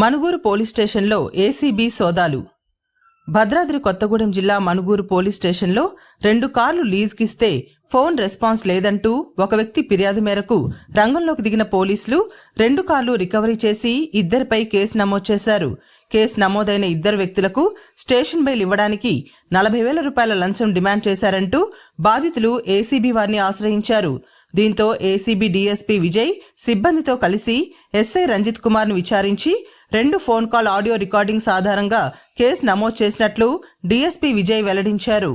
Manuguru police స్టేషన్లో ACB సోదాలు. భద్రాద్రి కొత్తగూడెం జిల్లా మనుగూరు పోలీస్ స్టేషన్లో రెండు కార్లు లీజ్కిస్తే ఫోన్ రెస్పాన్స్ లేదంటూ ఒక వ్యక్తి ఫిర్యాదు మేరకు రంగంలోకి దిగిన పోలీసులు రెండు కార్లు రికవరీ చేసి ఇద్దరిపై కేసు నమోదు చేశారు. కేసు నమోదైన ఇద్దరు వ్యక్తులకు స్టేషన్ బెయిల్ ఇవ్వడానికి నలభై వేల రూపాయల లంచం డిమాండ్ చేశారంటూ బాధితులు ఏసీబీ వారిని ఆశ్రయించారు. దీంతో ఏసీబీ డీఎస్పీ విజయ్ సిబ్బందితో కలిసి ఎస్ఐ రంజిత్ కుమార్ను విచారించి రెండు ఫోన్ కాల్ ఆడియో రికార్డింగ్స్ ఆధారంగా కేసు నమోదు చేసినట్లు డీఎస్పీ విజయ్ వెల్లడించారు.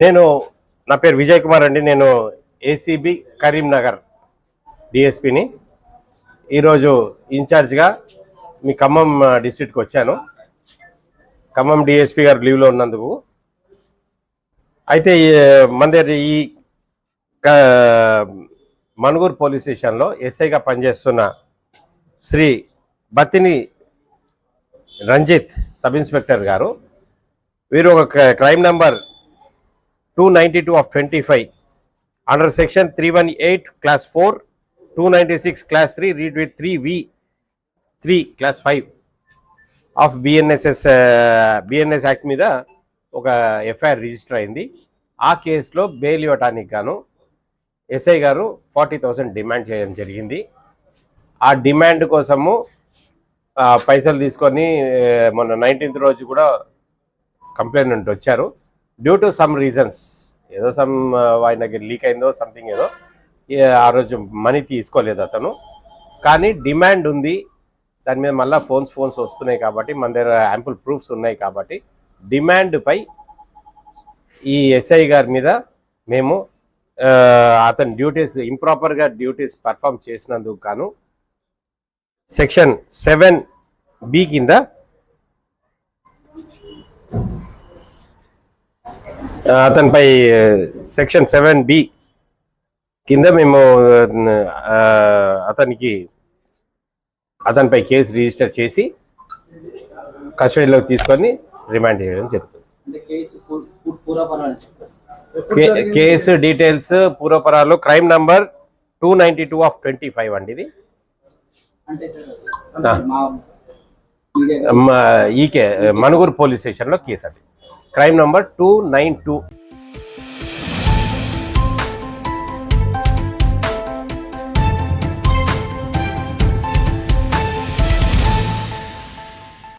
నేను నా పేరు విజయ్ కుమార్ అండి. నేను ఏసీబీ కరీంనగర్ డిఎస్పిని ఈరోజు ఇన్ఛార్జ్గా మీ ఖమ్మం డిస్ట్రిక్ట్కి వచ్చాను. ఖమ్మం డిఎస్పి గారు లీవ్లో ఉన్నందుకు. అయితే మన దగ్గర ఈ మణుగూరు పోలీస్ స్టేషన్లో ఎస్ఐగా పనిచేస్తున్న శ్రీ బతిని రంజిత్ సబ్ ఇన్స్పెక్టర్ గారు. వీరు ఒక crime number two ninety two of twenty five under section three one eight class four two ninety six class three read with three v three class five of BNSS BNS act మీద ఒక FIR register అయింది. ఆ కేసులో bail ఇవ్వటానికి గాను SI గారు forty thousand demand చేయడం జరిగింది. ఆ డిమాండ్ కోసము పైసలు తీసుకొని మొన్న నైన్టీన్త్ రోజు కూడా కంప్లైంట్ వచ్చారు. డ్యూ టు సమ్ రీజన్స్ ఏదో సమ్ ఆయన దగ్గర లీక్ అయిందో సంథింగ్ ఏదో ఆ రోజు మనీ తీసుకోలేదు అతను. కానీ డిమాండ్ ఉంది. దాని మీద మళ్ళీ ఫోన్స్ ఫోన్స్ వస్తున్నాయి కాబట్టి మన దగ్గర యాంపుల్ ప్రూఫ్స్ ఉన్నాయి కాబట్టి డిమాండ్పై ఈ ఎస్ఐ గారి మీద మేము uh, అతని డ్యూటీస్ ఇంప్రాపర్గా డ్యూటీస్ పర్ఫామ్ చేసినందుకు గాను సెక్షన్ సెవెన్ బి కింద అతనిపై సెక్షన్ సెవెన్ బి కింద మేము అతనికి అతనిపై కేసు రిజిస్టర్ చేసి కస్టడీలోకి తీసుకొని రిమాండ్ చేయడం జరుగుతుంది. Case details పూర్వపరాలు crime number two ninety two of twenty five అండి ఇది. అంటే సార్ ఆ. మా మీడియా మ- ఈ కే మనుగూరు పోలీస్ స్టేషన్లో కేసు అది crime number two nine two